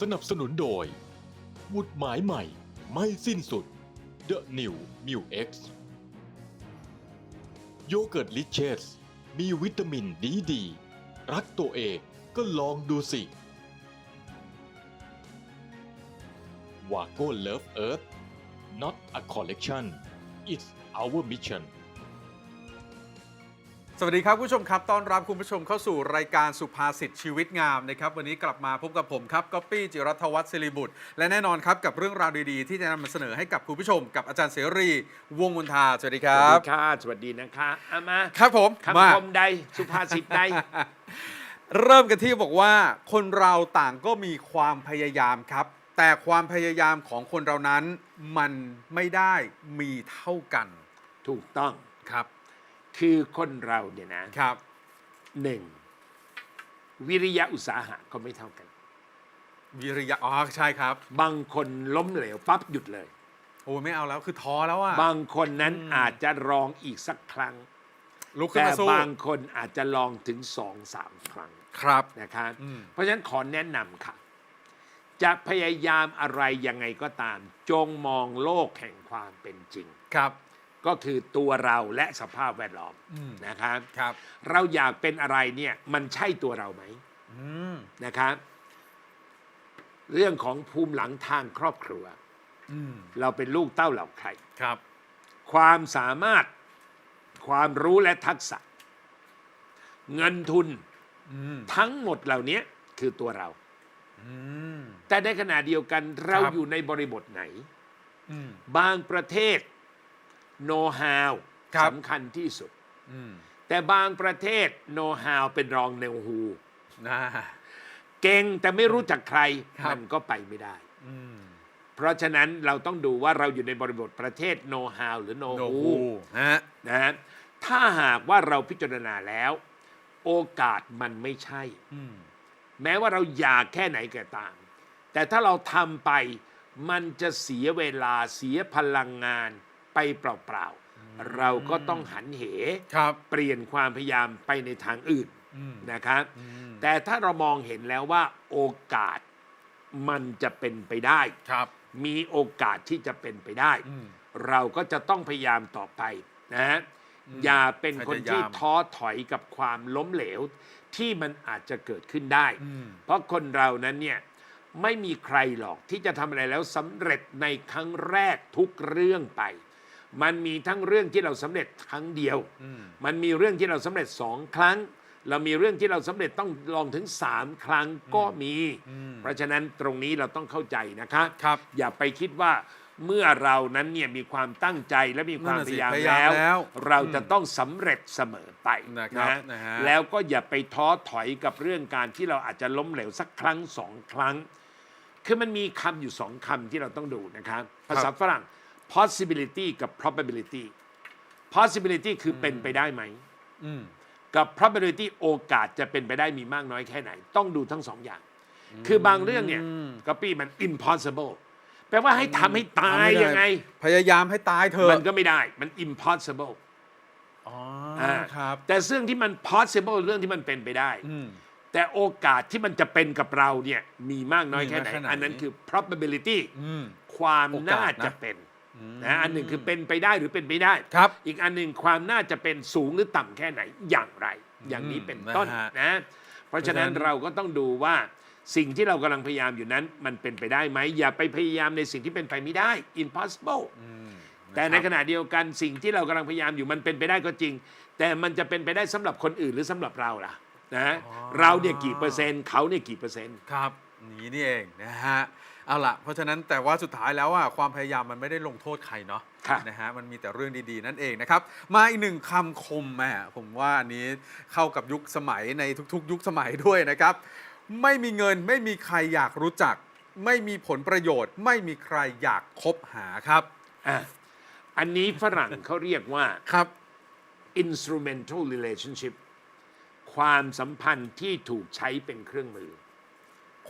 สนับสนุนโดยหมุดหมายใหม่ไม่สิ้นสุด The New m u X โยเกิร์ตลิเชสมีวิตามินดีดี รักตัวเองก็ลองดูสิวาโก้เลิฟเอิร์ธ not a collection it's our mission สวัสดีครับคุณผู้ชมครับต้อนรับคุณผู้ชมเข้าสู่รายการสุภาษิตชีวิตงามนะครับวันนี้กลับมาพบกับผมครับก๊อปปี้จิรัตวัฒน์ศิริบุตร และแน่นอนครับกับเรื่องราวดีๆ ที่จะนำมาเสนอให้กับคุณผู้ชม กับอาจารย์เสรี วงศ์มุนทาสวัสดีคสรัวัสบ ดีค่ะ สวัสดีนะคะเอามาครับผมมาคำคมใด สุภาษิตใด เริ่มกันที่บอกว่าคนเราต่างก็มีความพยายามครับ แต่ความพยายามของคนเรานั้นมันไม่ได้มีเท่ากันถูกต้อง ครับ คือคนเราเนี่ยนะครับหนึ่งวิริยะอุตสาหะก็ไม่เท่ากัน วิริยะอ๋อใช่ครับ บางคนล้มเหลวปั๊บหยุดเลย โอ้ไม่เอาแล้วคือท้อแล้วอะบางคนนั้นอืมอาจจะลองอีกสักครั้งลุกขึ้นแต่มาสู้บางคนอาจจะลองถึงสองสามครั้งครับ นะครับ อืม เพราะฉะนั้นขอแนะนำค่ะ จะพยายามอะไรยังไงก็ตาม จงมองโลกแห่งความเป็นจริง ครับ ก็คือตัวเราและสภาพแวดล้อมอืม นะครับครับ เราอยากเป็นอะไรเนี่ยมันใช่ตัวเราไหมอืมนะครับ เรื่องของภูมิหลังทางครอบครัว อืมเราเป็นลูกเต้าเหล่าใคร ครับ ความสามารถความรู้และทักษะ เงินทุนอืมทั้งหมดเหล่านี้คือตัวเรา อืม แต่ในขณะเดียวกันเราครับ อยู่ในบริบทไหน อืมบางประเทศ โน้ตฮาวครับ สำคัญที่สุด อืมแต่บางประเทศโน้ตฮาวเป็นรองเนวฮูนะ เก่งแต่ไม่รู้จักใครครับ มันก็ไปไม่ได้ อืมเพราะฉะนั้นเราต้องดูว่าเราอยู่ในบริบทประเทศโนฮาวหรือโนโนฮูฮูฮะนะฮะถ้าหากว่าเราพิจารณาแล้ว โอกาสมันไม่ใช่ อืมแม้ว่าเราอยากแค่ไหนก็ตาม แต่ถ้าเราทำไปมันจะเสียเวลาเสียพลังงาน ไปเปล่าๆ เราก็ต้องหันเห ครับ เปลี่ยนความพยายามไปในทางอื่นอืมนะครับ อืมแต่ถ้าเรามองเห็นแล้วว่าโอกาสมันจะเป็นไปได้ ครับมีโอกาสที่จะเป็นไปได้ อืม เราก็จะต้องพยายามต่อไปนะฮะอืมอย่าเป็นคนพยายามที่ท้อถอยกับความล้มเหลว ที่มันอาจจะเกิดขึ้นได้ อืมเพราะคนเรานั้นเนี่ยไม่มีใครหรอกที่จะทำอะไรแล้วสำเร็จในครั้งแรกทุกเรื่องไป มันมีทั้งเรื่องที่เราสำเร็จครั้งเดียว อืม มันมีเรื่องที่เราสำเร็จสองครั้ง เรามีเรื่องที่เราสำเร็จต้องลองถึงสามครั้งก็มี อืม เพราะฉะนั้นตรงนี้เราต้องเข้าใจนะคะ ครับ อย่าไปคิดว่าเมื่อเรานั้นเนี่ยมีความตั้งใจและมีความนั่นพน่ะสิยายามพยายามแล้วแล้วเราจะต้องสำเร็จเสมอไปนะครับนะฮะ แล้วก็อย่าไปท้อถอยกับเรื่องการที่เราอาจจะล้มเหลวสักครั้งสองครั้ง คือมันมีคำอยู่สองคำที่เราต้องดูนะครับ ภาษาฝรั่ง possibility กับ probability possibility คือเป็นไปได้ไหม อืม กับ probability โอกาสจะเป็นไปได้มีมากน้อยแค่ไหน ต้องดูทั้งสองอย่าง คือบางเรื่องเนี่ยอืมก็ปี้มัน impossible แปลว่าให้ทำให้ตายทำไม่ได้ยังไง พยายามให้ตายเถอะมันก็ไม่ได้มัน impossible อ๋ออ่าครับ แต่เรื่องที่มัน possible เรื่องที่มันเป็นไปได้ อืม แต่โอกาสที่มันจะเป็นกับเราเนี่ยมีมากน้อยแค่ไหน มีมากแค่ไหน อันนั้นคือ probability อืม ความโอกาสน่านะ จะเป็นอืม นะอันหนึ่งคือเป็นไปได้หรือเป็นไปได้ ครับ อีกอันหนึ่งความน่าจะเป็นสูงหรือต่ำแค่ไหนอย่างไร อย่างนี้เป็นต้นนะฮะนะเพราะฉะนั้นเพราะฉะนั้นเราก็ต้องดูว่าสิ่งที่เรากำลังพยายามอยู่นั้น มันเป็นไปได้ไหมอย่าไปพยายามในสิ่งที่เป็นไปไม่ได้ impossible อืมแต่ในะครับขณะเดียวกันสิ่งที่เรากำลังพยายามอยู่มันเป็นไปได้ก็จริง แต่มันจะเป็นไปได้สำหรับคนอื่นหรือสำหรับเราล่ะนะอ๋อเราเนี่ยกี่เปอร์เซ็นต์เขาเนี่ยกี่เปอร์เซ็นต์ครับ นี่นี่เองนะฮะเอาล่ะเพราะฉะนั้นแต่ว่าสุดท้ายแล้วอะความพยายามมันไม่ได้ลงโทษใครเนาะค่ะนะฮะมันมีแต่เรื่องดีๆ นั่นเองนะครับ มาอีกหนึ่งคำคมแม่ผมว่าอันนี้เข้ากับยุคสมัยในทุกๆ ยุคสมัยด้วยนะครับ ไม่มีเงินไม่มีใครอยากรู้จัก ไม่มีผลประโยชน์ ไม่มีใครอยากคบหาครับอะอันนี้ฝรั่งเขาเรียกว่า ครับ instrumental relationship ความสัมพันธ์ที่ถูกใช้เป็นเครื่องมือ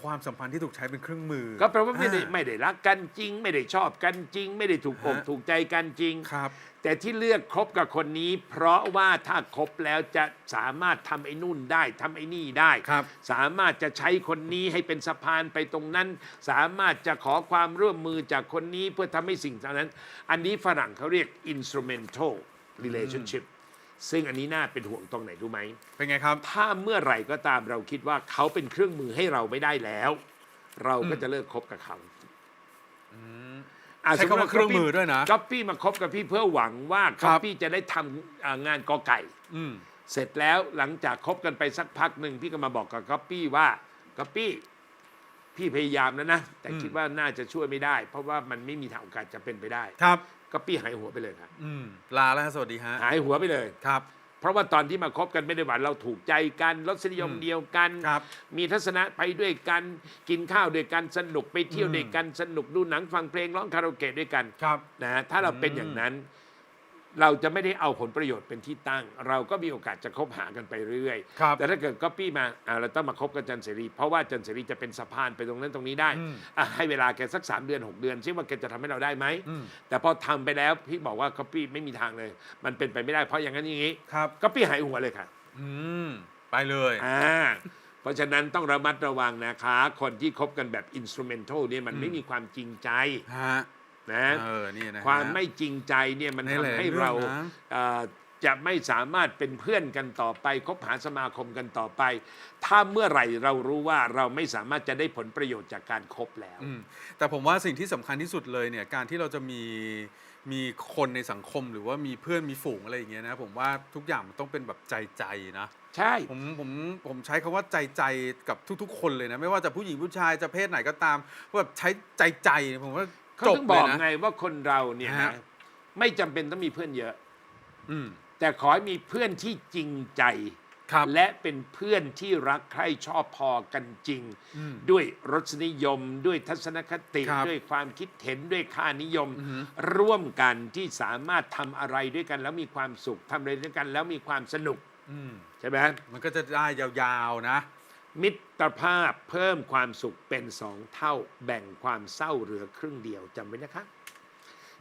ความสัมพันธ์ที่ถูกใช้เป็นเครื่องมือ ก็แปลว่าไม่ได้อ่ไม่ได้รักกันจริง ไม่ได้ชอบกันจริง ไม่ได้ถูกอกฮะ ถูกใจกันจริง ครับ แต่ที่เลือกคบกับคนนี้ เพราะว่าถ้าคบแล้วจะสามารถทำไอ้นู่นได้ทำไอ้นี่ได้ ครับ สามารถจะใช้คนนี้ให้เป็นสะพานไปตรงนั้น สามารถจะขอความร่วมมือจากคนนี้เพื่อทำให้สิ่งเหล่านั้น อันนี้ฝรั่งเขาเรียก instrumental relationship ซึ่งอันนี้น่าเป็นห่วงตรงไหนรู้ไหม เป็นไงครับ ถ้าเมื่อไหร่ก็ตามเราคิดว่าเขาเป็นเครื่องมือให้เราไม่ได้แล้ว เราก็จะเลิกคบกับเขาอะใช้คำว่าเครื่องมือด้วยนะก๊อปปี้มาคบกับพี่เพื่อหวังว่าครัก๊อบปปี้จะได้ทำอ่างานกอไก่ อืม เสร็จแล้วหลังจากคบกันไปสักพักหนึ่งพี่ก็มาบอกกับก๊อปปี้ว่าก๊อปปี้พี่พยายามแล้วนะ แต่อืม คิดว่าน่าจะช่วยไม่ได้ เพราะว่ามันไม่มีทางโอกาสจะเป็นไปได้ ครับ ก๊อปปี้หายหัวไปเลยครับอืมลาแล้วฮะสวัสดีฮะหายหัวไปเลย ครับ เพราะว่าตอนที่มาคบกันไม่ได้หวานเราถูกใจกันรสนิยมอืมเดียวกัน ครับ มีทัศนะไปด้วยกันกินข้าวด้วยกันสนุกไปเที่ยวอืมด้วยกันสนุกดูหนังฟังเพลงร้องคาราโอเกะด้วยกันครับ นะฮะถ้าเราเป็นอืมอย่างนั้น เราจะไม่ได้เอาผลประโยชน์เป็นที่ตั้ง เราก็มีโอกาสจะคบหากันไปเรื่อย ครับแต่ถ้าเกิดก๊อปปี้มาอ่าเราต้องมาคบกับจันเสรี เพราะว่าจันเสรีจะเป็นสะพานไปตรงนั้นตรงนี้ได้อืมอะให้เวลาแกสักสามเดือนหกเดือนซิว่าแกจะทำให้เราได้ไหมอืม แต่พอทำไปแล้วพี่บอกว่าก๊อปปี้ไม่มีทางเลย มันเป็นไปไม่ได้เพราะอย่างนั้นอย่างนี้ครับก๊อปปี้หายหัวเลยค่ะ อืม ไปเลย อ่าเพราะฉะนั้นต้องระมัดระวังนะคะ คนที่คบกันแบบอินสตูเมนทัลเนี่ยมันอืมไม่มีความจริงใจ ฮะ นะเออนี่นะฮะความไม่จริงใจเนี่ยมันในหลายทำให้เรื่องเรานะเอ่อจะไม่สามารถเป็นเพื่อนกันต่อไปคบหาสมาคมกันต่อไป ถ้าเมื่อไหร่เรารู้ว่าเราไม่สามารถจะได้ผลประโยชน์จากการคบแล้วอืมแต่ผมว่าสิ่งที่สำคัญที่สุดเลยเนี่ยการที่เราจะมีมีคนในสังคมหรือว่ามีเพื่อนมีฝูงอะไรอย่างเงี้ยนะผมว่าทุกอย่างมันต้องเป็นแบบใจใจๆนะใช่ผมผมผมใช้คำว่าใจใจกับทุก ๆ คนเลยนะ ไม่ว่าจะผู้หญิงผู้ชายจะเพศไหนก็ตามว่าแบบใช้ใจใจๆผมว่า เขาจบต้องเลบยอกนะ ไงว่าคนเราเนี่ยฮะนะไม่จำเป็นต้องมีเพื่อนเยอะ อืมแต่ขอให้มีเพื่อนที่จริงใจ ครับ และเป็นเพื่อนที่รักใคร่ชอบพอกันจริง อืม ด้วยรสนิยม ด้วยทัศนคติ ครับด้วยความคิดเห็นด้วยค่านิยม อือฮึ ร่วมกันที่สามารถทำอะไรด้วยกัน แล้วมีความสุขทำอะไรด้วยกัน แล้วมีความสนุกอืม ใช่ไหม มันก็จะได้ยาวๆนะ มิตรภาพเพิ่มความสุขเป็นสองเท่า แบ่งความเศร้าเหลือครึ่งเดียวจำไว้นะคะ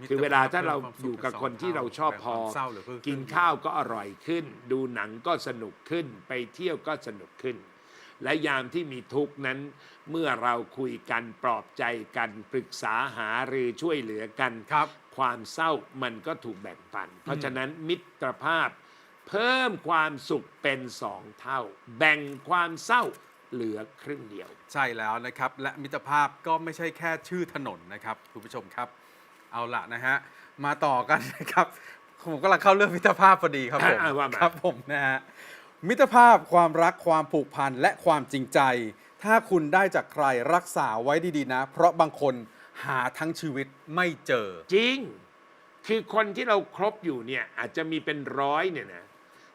คือเวลาถ้าเราอยู่กับคนที่เราชอบพอแบ่งความเศร้าเหลือครึ่งกินข้าวก็อร่อยขึ้น ดูหนังก็สนุกขึ้น ไปเที่ยวก็สนุกขึ้น และยามที่มีทุกข์นั้น เมื่อเราคุยกันปลอบใจกันปรึกษาหารือช่วยเหลือกันครับ ความเศร้ามันก็ถูกแบ่งปัน เพราะฉะนั้นมิตรภาพ เพิ่มความสุขเป็นสองเท่า แบ่งความเศร้า เหลือครึ่งเดียว ใช่แล้วนะครับ และมิตรภาพก็ไม่ใช่แค่ชื่อถนนนะครับคุณผู้ชมครับ เอาละนะฮะมาต่อกันนะครับผมกำลังเข้าเรื่องมิตรภาพพอดีครับผมอะว่ามา ครับผมนะฮะมิตรภาพความรักความผูกพันและความจริงใจ ถ้าคุณได้จากใครรักษาไว้ดีๆนะ เพราะบางคนหาทั้งชีวิตไม่เจอ จริง คือคนที่เราครบอยู่เนี่ยอาจจะมีเป็นร้อยเนี่ยนะ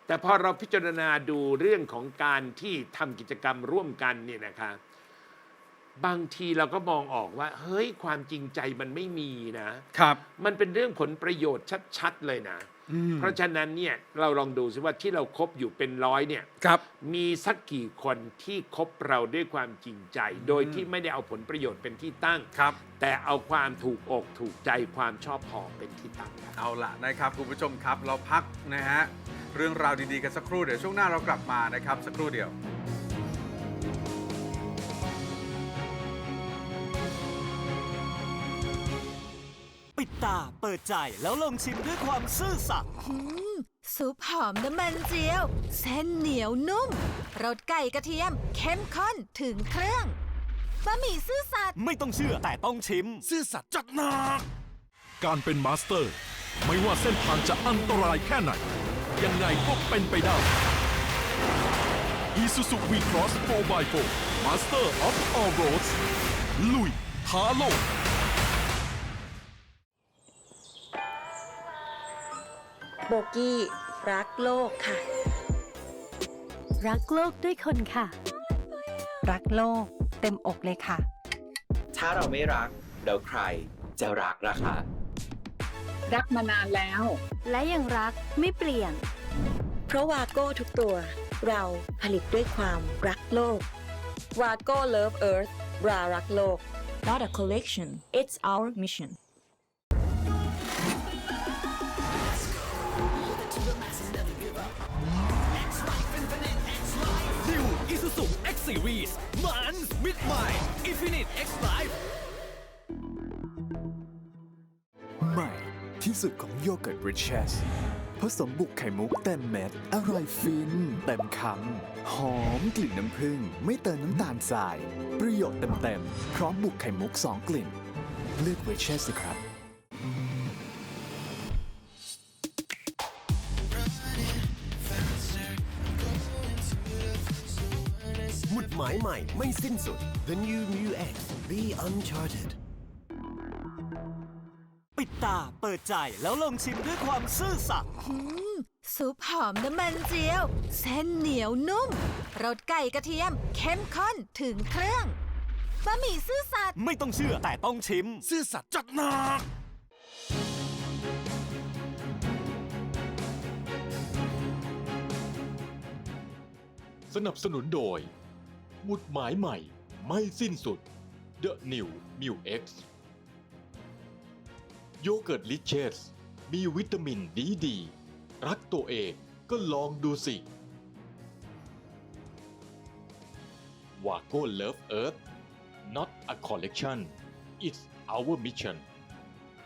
แต่พอเราพิจารณาดูเรื่องของการที่ทำกิจกรรมร่วมกันเนี่ยนะคะบางทีเราก็มองออกว่า เฮ้ยความจริงใจมันไม่มีนะ ครับ มันเป็นเรื่องผลประโยชน์ชัด ๆ เลยนะ อืมเพราะฉะนั้นเนี่ยเราลองดูสิว่าที่เราครบอยู่เป็นร้อยเนี่ย ครับ มีสักกี่คนที่คบเราด้วยความจริงใจ โดยที่ไม่ได้เอาผลประโยชน์เป็นที่ตั้ง ครับ แต่เอาความถูกอกถูกใจความชอบพอเป็นที่ตั้งครับ เอาละนะครับ คุณผู้ชมครับเราพักนะฮะ เรื่องราวดีๆกันสักครู่เดี๋ยวช่วงหน้าเรากลับมานะครับ สักครู่เดียวปิดตาเปิดใจแล้วลองชิมด้วยความซื่อสัตย์อืมซุปหอมน้ำมันเจียว เส้นเหนียวนุ่มรสไก่กระเทียม เข้มข้นถึงเครื่องบะหมี่ซื่อสัตย์ไม่ต้องเชื่อแต่ต้องชิม ซื่อสัตย์จัดหนัก การเป็นมาสเตอร์ ไม่ว่าเส้นทางจะอันตรายแค่ไหน ยังไงก็เป็นไปได้ Isuzu V-Cross 4x4 Master of All Roads ลุยท้าโลก โบกี้รักโลกค่ะ รักโลกด้วยคนค่ะ รักโลกเต็มอกเลยค่ะ ถ้าเราไม่รักแล้วใครจะรักล่ะคะ รักมานานแล้ว และยังรักไม่เปลี่ยน เพราะวาโก้ทุกตัว เราผลิตด้วยความรักโลก Rago Love Earth รารักโลก Not a collection it's our mission New Isuzu X Series มันมิดใหม่ Infinite X Life ที่สุดของโยเกิร์ตริชเชสผสมบุกไข่มุกเต็มเม็ด อร่อยฟิน เต็มคำ หอมกลิ่นน้ำผึ้งไม่เติมน้ำตาลทราย ประโยชน์เต็มๆ พร้อมบุกไข่มุก 2 กลิ่น เลือกริชเชสสิครับ หมุดหมายใหม่ไม่สิ้นสุด The New Mu X Be Uncharted ตาเปิดใจแล้วลองชิมด้วยความซื่อสัตย์อืมซุปหอมน้ำมันเจียว เส้นเหนียวนุ่มรสไก่กระเทียม เข้มข้นถึงเครื่องบะหมี่ซื่อสัตย์ไม่ต้องเชื่อแต่ต้องชิม ซื่อสัตย์จัดหนัก สนับสนุนโดย หมุดหมายใหม่ไม่สิ้นสุด The New m u X โยเกิร์ตลิเชสมีวิตามินดีดี รักตัวเองก็ลองดูสิวาโก้เลิฟเอิร์ธ not a collection it's our mission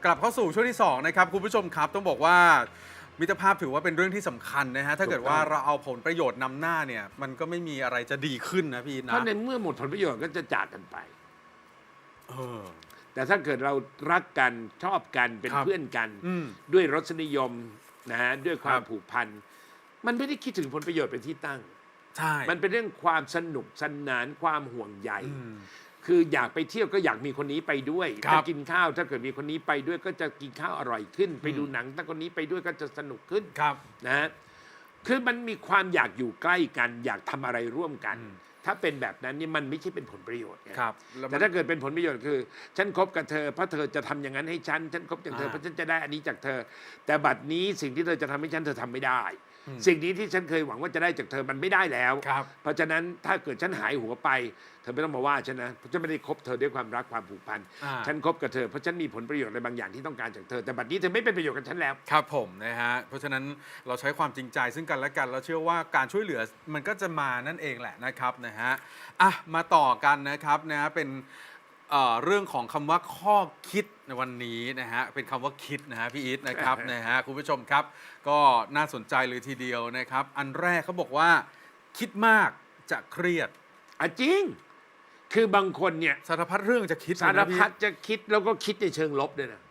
กลับเข้าสู่ช่วงที่ 2 นะครับ คุณผู้ชมครับต้องบอกว่ามิตรภาพถือว่าเป็นเรื่องที่สำคัญนะฮะ ถ้าเกิดว่าเราเอาผลประโยชน์นำหน้าเนี่ย มันก็ไม่มีอะไรจะดีขึ้นนะพี่นะเพราะในเมื่อหมดผลประโยชน์ก็จะจากกันไปเออ แต่ถ้าเกิดเรารักกันชอบกันเป็นครับเพื่อนกัน อืมด้วยรสนิยมนะฮะด้วยความครับ ผูกพัน มันไม่ได้คิดถึงผลประโยชน์เป็นที่ตั้ง ใช่มันเป็นเรื่องความสนุกสนานความห่วงใย อืม คืออยากไปเที่ยวก็อยากมีคนนี้ไปด้วยครับถ้ากินข้าวถ้าเกิดมีคนนี้ไปด้วยก็จะกินข้าวอร่อยขึ้น ไปดูอืมหนังถ้าคนนี้ไปด้วยก็จะสนุกขึ้นครับ นะฮะคือมันมีความอยากอยู่ใกล้กัน อยากทำอะไรร่วมกัน อืม ถ้าเป็นแบบนั้นนี่มันไม่ใช่เป็นผลประโยชน์ไงครับแล้วมัน แต่ถ้าเกิดเป็นผลประโยชน์คือ ฉันคบกับเธอเพราะเธอจะทำอย่างนั้นให้ฉัน ฉันคบกับเธออ่าเพราะฉันจะได้อันนี้จากเธอ แต่บัดนี้สิ่งที่เธอจะทำให้ฉันเธอทำไม่ได้อืม สิ่งนี้ที่ฉันเคยหวังว่าจะได้จากเธอมันไม่ได้แล้ว ครับ เพราะฉะนั้นถ้าเกิดฉันหายหัวไป เธอไม่ต้องมาว่าฉันนะเพราะฉันไม่ได้คบเธอด้วยความรักความผูกพันอ่า ฉันคบกับเธอเพราะฉันมีผลประโยชน์อะไรบางอย่างที่ต้องการจากเธอแต่บัดนี้เธอไม่เป็นประโยชน์กับฉันแล้ว ครับผมนะฮะ เพราะฉะนั้นเราใช้ความจริงใจซึ่งกันและกัน เราเชื่อว่าการช่วยเหลือมันก็จะมานั่นเองแหละนะครับนะฮะ อะ มาต่อกันนะครับนะฮะเป็น เอ่อเรื่องของคำว่าข้อคิดในวันนี้นะฮะเป็นคำว่าคิดนะฮะพี่อีทนะครับนะฮะคุณผู้ชมครับ ก็น่าสนใจเลยทีเดียวนะครับ อันแรกเขาบอกว่า คิดมากจะเครียดอะจริง คือบางคนเนี่ยสารพัดเรื่องจะคิดสารเลยนะพี่พัดจะคิดแล้วก็คิดในเชิงลบด้วยนะ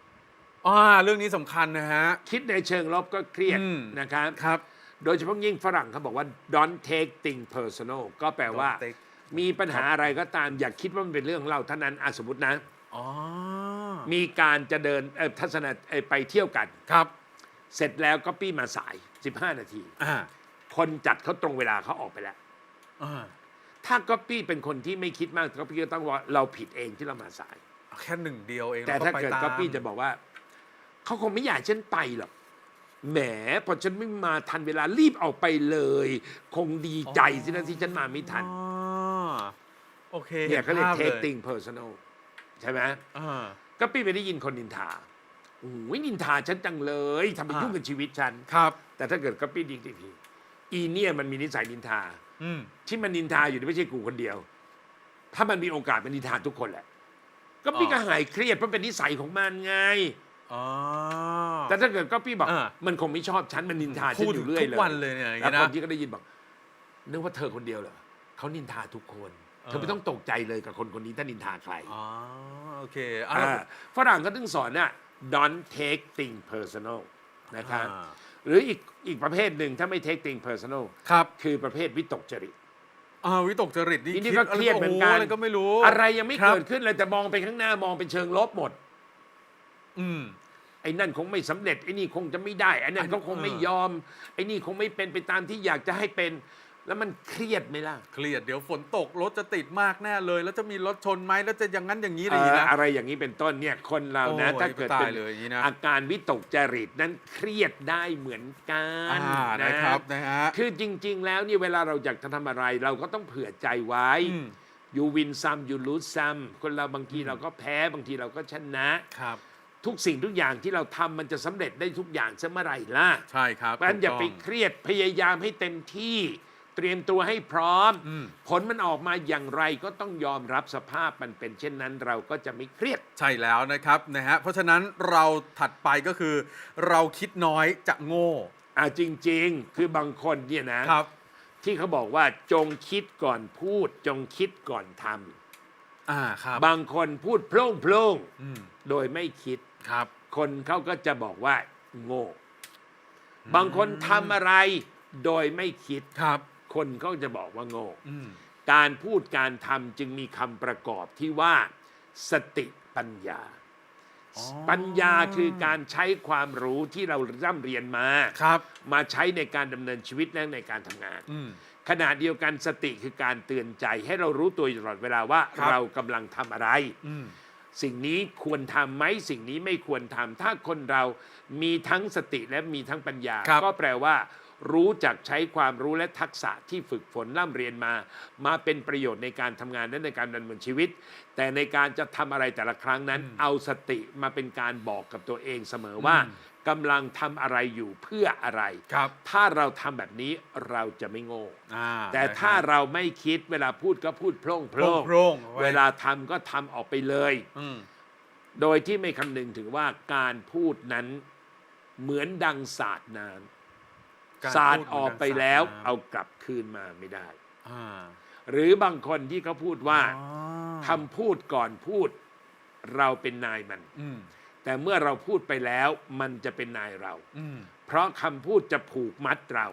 อ่าเรื่องนี้สำคัญนะฮะ คิดในเชิงลบก็เครียดอืม นะครับ ครับ โดยเฉพาะยิ่งฝรั่งเขาบอกว่า don't take things personal ก็แปลว่า Don't take มีปัญหาอะไรก็ตามอย่าคิดว่ามันเป็นเรื่องของเราเท่านั้นอะสมมตินะ อ๋อ มีการจะเดินเอ่อทัศนะเอ่อไปเที่ยวกัน ครับเสร็จแล้วก็ปี้มาสาย 15 นาที อ่าคนจัดเขาตรงเวลาเขาออกไปแล้ว อ่าถ้าก๊อปปี้เป็นคนที่ไม่คิดมากก๊อปปี้ก็ต้องว่าเราผิดเองที่เรามาสาย แค่หนึ่งเดียวเองแต่ล้วถ้าไปเกิดตมก๊อปปี้จะบอกว่า เขาคงไม่อยากให้ฉันไปหรอกแหมพอฉันไม่มาทันเวลารีบออกไปเลย คงดีใจสินะที่ฉันมาไม่ทัน อ๋อ โอเคเนี่ยเขาเรียกห็นภาพ take thing personal ใช่ไหมอ่า ก็ปี้ไปได้ยินคนนินทาโอ้ยนินทาฉันจังเลยทำไปอ่ายุ่ ยุ่งกับชีวิตฉัน ครับ แต่ถ้าเกิดก็ปี้ดีทีอีเนี่ยมันมีนิสัยนินทา อืม ที่มันนินทาอยู่นี่ไม่ใช่กูคนเดียว ถ้ามันมีโอกาสมันนินทาทุกคนแหละ ก็ปี้อ๋อ ก็หายเครียดเพราะเป็นนิสัยของมันไง อ๋อ แต่ถ้าเกิดก็ปี้บอก อ่ามันคงไม่ชอบฉันมันนินทาฉัพูนดอยู่เรื่อยทุเลกยวันเลยเนี่ยอย่างแล้วเงี้ยคนะนที่ก็ได้ยินบอกนึกว่าเธอคนเดียวเหรอ เขานินทาทุกคนเออเธอไม่ต้องตกใจเลยกับคนคนนี้ถ้านินทาใครอ๋อโอเคอะอ่าฝรั่งก็ต้องสอนน่ะ don't take thing personal นะครับอ่า หรืออีกอีกประเภทหนึ่งถ้าไม่ take thing personal ครับคือประเภทวิตกจริต อ่าวิตกจริตนี่นี่ดก็เครียดเหมือนกันโอะไรก็ไม่รู้อะไรยังไม่ครับเกิดขึ้นเลยแต่มองไปข้างหน้ามองเป็นเชิงลบหมด อืม ไอ้นั่นคงไม่สำเร็จไอ้นี่คงจะไม่ได้ไอ้นั่นเขาคงไม่ยอมไอ้นี่คงไม่เป็นไปตามที่อยากจะให้เป็น แล้วมันเครียดไหมล่ะ เครียดเดี๋ยวฝนตกรถจะติดมากแน่เลย แล้วจะมีรถชนไหมแล้วจะอย่างนั้นอย่างนี้อะไรอย่างนี้นะเอ่ออะไรอย่างนี้เป็นต้นเนี่ยคนเรานะ โอ้ยถ้าเกิดก็ตายเป็นเลยอย่างนี้นะ อาการวิตกจริตนั้นเครียดได้เหมือนกันอ่านะครับนะฮะ คือจริง ๆ แล้วเนี่ยเวลาเราอยากจะทำอะไร เราก็ต้องเผื่อใจไว้ อืมอยู่วินซัมอยู่ลูซัมคนเราบางทีเราก็แพ้บางทีเราก็ชนะ ครับ ทุกสิ่งทุกอย่างที่เราทำมันจะสำเร็จได้ทุกอย่างเสเมื่อไหร่ล่ะ ใช่ครับเพราะฉะนั้นอย่าไปถูกต้องเครียดพยายามให้เต็มที่ เตรียมตัวให้พร้อมอืมผลมันออกมาอย่างไรก็ต้องยอมรับสภาพมันเป็นเช่นนั้นเราก็จะไม่เครียด ใช่แล้วนะครับนะฮะเพราะฉะนั้นเราถัดไปก็คือ เราคิดน้อยจะโง่อ่าจริง ๆ คือบางคนเนี่ยนะครับ ที่เขาบอกว่าจงคิดก่อนพูด จงคิดก่อนทำอ่าครับบางคนพูดโพล่งโพล่งๆอืมโดยไม่คิด ครับ คนเขาก็จะบอกว่า โง่ บางคนทำอะไรโดยไม่คิด ครับ คนก็จะบอกว่าโง่อืมการพูดการทำจึงมีคำประกอบที่ว่า สติปัญญาอ๋อปัญญาคือการใช้ความรู้ที่เราร่ำเรียนมาครับ มาใช้ในการดำเนินชีวิตและในการทำงานอืมขณะเดียวกันสติคือการเตือนใจให้เรารู้ตัวอยู่ตลอดเวลาว่าครับเรากำลังทำอะไรอืมสิ่งนี้ควรทำไหมสิ่งนี้ไม่ควรทำถ้าคนเรามีทั้งสติและมีทั้งปัญญาครับก็แปลว่า รู้จักใช้ความรู้และทักษะที่ฝึกฝนร่ำเรียนมา มาเป็นประโยชน์ในการทำงานและในการดำเนินชีวิต แต่ในการจะทำอะไรแต่ละครั้งนั้น เอาสติมาเป็นการบอกกับตัวเองเสมอว่ากำลังทำอะไรอยู่เพื่ออะไร ครับถ้าเราทำแบบนี้เราจะไม่โง่ อ่าแต่ถ้านะครับเราไม่คิดเวลาพูดก็พูดโพร่งโพโพร่ร่งโพร่งไว้เวลาทำก็ทำออกไปเลย อืมโดยที่ไม่คำนึงถึงว่าการพูดนั้นเหมือนดังสาดน้การำ สาดพูดเหมือนออกไปดังสาดแล้วน้ำเอากลับคืนมาไม่ได้อ่าหรือบางคนที่เขาพูดว่าอ๋อคำพูดก่อนพูด เราเป็นนายมันอืมแต่เมื่อเราพูดไปแล้วมันจะเป็นนายเราอืมเพราะคำพูดจะผูกมัดเรา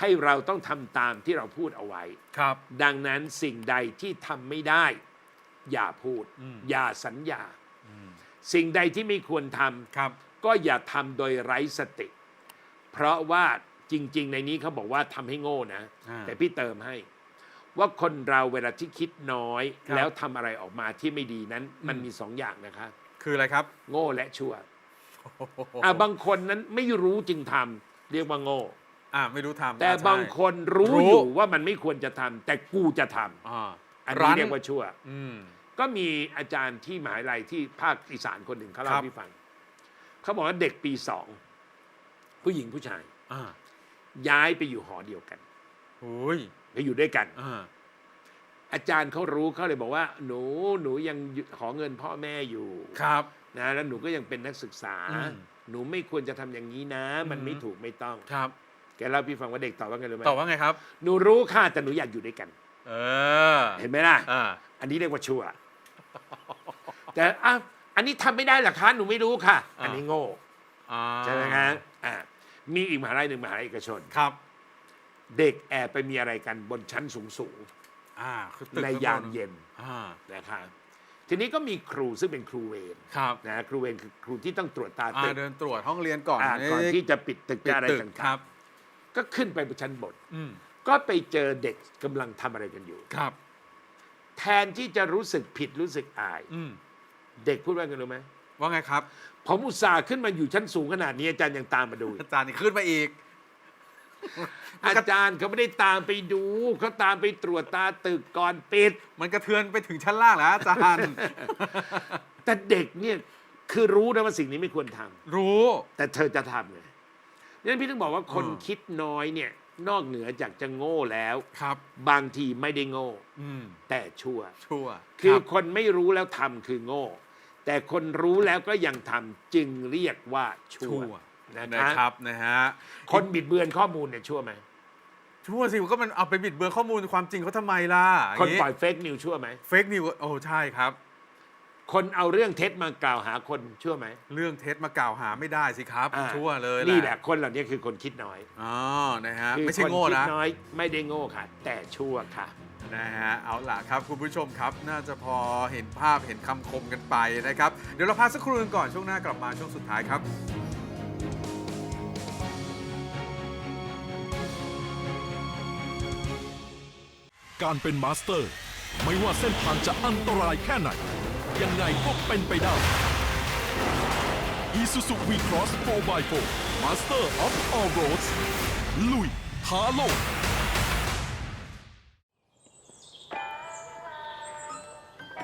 ให้เราต้องทำตามที่เราพูดเอาไว้ครับ ดังนั้นสิ่งใดที่ทำไม่ได้ อย่าพูดอืมอย่าสัญญาอืมสิ่งใดที่ไม่ควรทำครับก็อย่าทำโดยไร้สติ เพราะว่า จริง ๆ ในนี้เขาบอกว่าทำให้โง่นะ อ่า แต่พี่เติมให้ ว่าคนเราเวลาที่คิดน้อย ครับ แล้วทำอะไรออกมาที่ไม่ดีนั้น มันมีสองอย่างนะคะ คืออะไรครับโง่และชั่วอะบางคนนั้นไม่รู้จึงทำเรียกว่าโง่ อ่าไม่รู้ทำแต่อ่ใช่ บางคนรู้รู้ อยู่ว่ามันไม่ควรจะทำแต่กูจะทำอ่าอันนี้เรียกว่าชั่ว อืม ก็มีอาจารย์ที่มหาวิทยาลัยที่ภาคอีสานคนหนึ่งเขาคเล่ารับ ให้พี่ฟัง เขาบอกว่าเด็กปีสองผู้หญิงผู้ชาย อ่า ย้ายไปอยู่หอเดียวกันโอ้ยไปอยู่ด้วยกัน อ่าอาจารย์เขารู้เขาเลยบอกว่า หนูหนูยังขอเงินพ่อแม่อยู่ครับ นะแล้วหนูก็ยังเป็นนักศึกษา อืมหนูไม่ควรจะทำอย่างนี้นะ มันอืมไม่ถูกไม่ต้อง ครับ แกเล่าให้พี่ฟังว่าเด็กตอบว่าไงรู้ไหมตอบว่าไงครับ หนูรู้ค่ะแต่หนูอยากอยู่ด้วยกัน เออเห็นไหมล่ะ อ่าอันนี้เรียกว่าชั่ว แต่อะอันนี้ทำไม่ได้เหรอคะหนูไม่รู้ค่ะอ่าอันนี้โง่อ่าใช่ไหมฮะอ่า มีอีกมหาลัยหนึ่งมหาลัยเอกชน ครับ เด็กแอบไปมีอะไรกันบนชั้นสูงสูงอ่าคือตึกๆในยามเย็นอ่านะครับทีนี้ก็มีครูซึ่งเป็นครูเวรครับนะครูเวรคือครูที่ต้องตรวจตาอ่าตึกเดินตรวจห้องเรียนก่อนอ่าก่อนที่จะปิดตึกปิดจะอะไรตึกต่างๆครับก็ขึ้นไปบนชั้นบนอืมก็ไปเจอเด็กกำลังทำอะไรกันอยู่ ครับ แทนที่จะรู้สึกผิดรู้สึกอาย อืมเด็กพูดว่าไงรู้ไหมว่าไงครับ ผมอุตส่าห์ขึ้นมาอยู่ชั้นสูงขนาดนี้อาจารย์ยังตามมาดูอีกอาจารย์นี่ขึ้นมาอีก อาจารย์เขาไม่ได้ตามไปดูเขาตามไปตรวจตาตึกก่อนปิด มันกระเทือนไปถึงชั้นล่างแล้วอาจารย์ แต่เด็กเนี่ยคือรู้นะว่าสิ่งนี้ไม่ควรทำรู้ แต่เธอจะทำไงนั่นพี่ต้องบอกว่าคนอ่า คิดน้อยเนี่ย นอกเหนือจากจะโง่แล้ว ครับ บางทีไม่ได้โง่ อืมแต่ชั่ว ชั่วคือรับคนไม่รู้แล้วทำคือโง่ แต่คนรู้แล้วก็ยังทำจึงเรียกว่าชั่ชั่ววนะนะคครัรับบนะฮะคนบิดเบือนข้อมูลเนี่ยชั่วไหมชั่วสิก็มันเอาไปบิดเบือนข้อมูลความจริงเขาทำไมล่ะคนปล่อยเฟกนิวชั่วไหมเฟกนิวโอ้ใช่ครับ คนเอาเรื่องเท็จมากล่าวหาคนชั่วไหมเรื่องเท็จมากล่าวหาไม่ได้สิครับ อ่าชั่วเลยนี่แหละคนเหล่านี้คือคนคิดน้อยอ๋อนะฮะ คือไม่ใช่คนโง่คิดนะน้อยไม่ได้โง่ค่ะ แต่ชั่วค่ะ นะฮะเอาล่ะครับคุณผู้ชมครับ น่าจะพอเห็นภาพเห็นคำคมกันไปนะครับ เดี๋ยวเราพักสักครู่นึงก่อนช่วงหน้ากลับมาช่วงสุดท้ายครับการเป็นมาสเตอร์ ไม่ว่าเส้นทางจะอันตรายแค่ไหน ยังไงก็เป็นไปได้ Isuzu V-Cross 4x4 Master of All Roads ลุยท้าโลก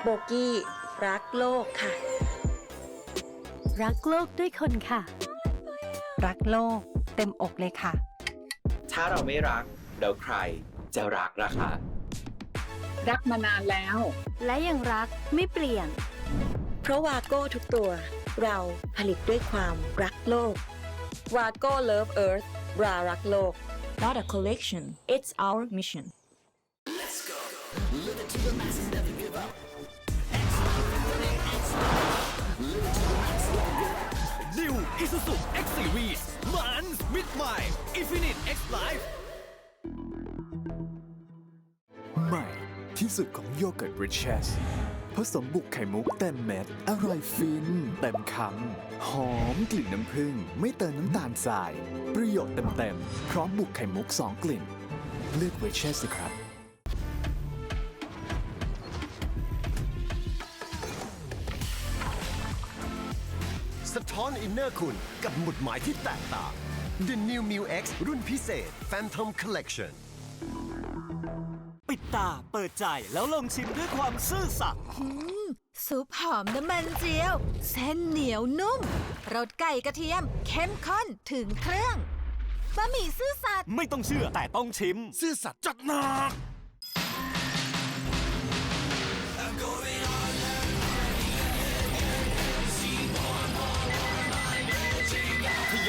โบกี้ รักโลกค่ะ รักโลกด้วยคนค่ะ รักโลกเต็มอกเลยค่ะ ถ้าเราไม่รักแล้วใครจะรักล่ะคะรักมานานแล้ว และยังรักไม่เปลี่ยน เพราะวาโก้ทุกตัว เราผลิตด้วยความรักโลกวาโก้ Love Earth รารักโลก Not a collection, it's our mission. Isuzu X Series มันมิดใหม่ Infinite X Life ใหม่ที่สุดของโยเกิร์ตริชเชสผสมบุกไข่มุกเต็มเม็ด อร่อยฟิน เต็มคำหอมกลิ่นน้ำผึ้งไม่เติมน้ำตาลทราย ประโยชน์เต็มๆ พร้อมบุกไข่มุก 2 กลิ่น เลือกริชเชสสิครับ ท้อนอินเนอร์คุณกับหมุดหมายที่แตกต่าง The New m u X รุ่นพิเศษ Phantom Collection ปิดตาเปิดใจแล้วลองชิมด้วยความซื่อสัตย์อืมซุปหอมน้ำมันเจียว เส้นเหนียวนุ่มรสไก่กระเทียม เข้มข้นถึงเครื่องบะหมี่ซื่อสัตย์ไม่ต้องเชื่อแต่ต้องชิม ซื่อสัตย์จัดหนัก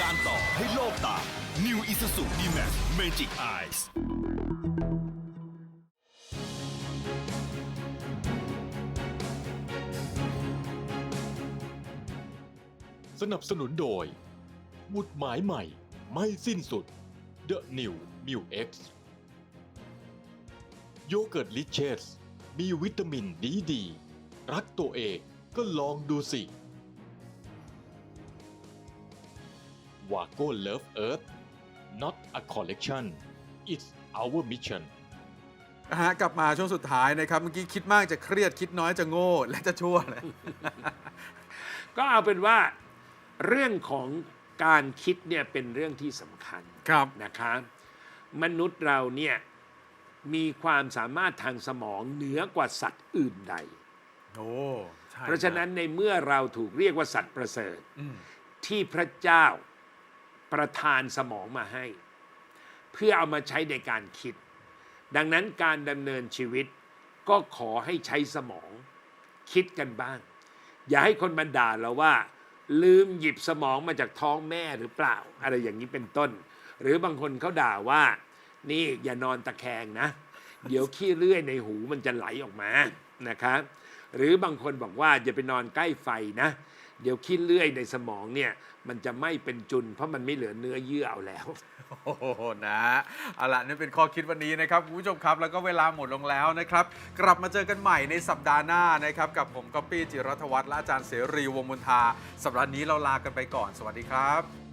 านต่อให้โลกตาม New Isuzu D-Max Magic Eyes สนับสนุนโดยหมุดหมายใหม่ไม่สิ้นสุด The New m u X โยเกิร์ตลิเชสมีวิตามินดีดี รักตัวเองก็ลองดูสิ วาโก้ Love Earth not a collection it's our mission นะฮะกลับมาช่วงสุดท้ายนะครับ เมื่อกี้คิดมากจะเครียดคิดน้อยจะโง่ และจะชั่วเลยก็เอาเป็นว่าเรื่องของการคิดเนี่ยเป็นเรื่องที่สำคัญครับ นะคะมนุษย์เราเนี่ยมีความสามารถทางสมองเหนือกว่าสัตว์อื่นใด โอ้ใช่เพราะฉะนั้นในเมื่อเราถูกเรียกว่าสัตว์ประเสริฐ อืมที่พระเจ้า ประทานสมองมาให้ เพื่อเอามาใช้ในการคิด ดังนั้นการดำเนินชีวิตก็ขอให้ใช้สมองคิดกันบ้าง อย่าให้คนมาด่าเราว่า ลืมหยิบสมองมาจากท้องแม่หรือเปล่า อะไรอย่างนี้เป็นต้น หรือบางคนเขาด่าว่า นี่อย่านอนตะแคงนะ เดี๋ยวขี้เลื่อยในหูมันจะไหลออกมานะครับหรือบางคนบอกว่าอย่าไปนอนใกล้ไฟนะ เดี๋ยวขี้เลื่อยในสมองเนี่ยมันจะไม่เป็นจุน เพราะมันไม่เหลือเนื้อเยื่อเอาแล้ว โอ้โหนะเอาละนี่เป็นข้อคิดวันนี้นะครับคุณผู้ชมครับแล้วก็เวลาหมดลงแล้วนะครับ กลับมาเจอกันใหม่ในสัปดาห์หน้านะครับ กับผมก๊อปปี้จิรัตวัฒน์และอาจารย์เสรีวงศ์มนทาสัปดาห์นี้เราลากันไปก่อน สวัสดีครับ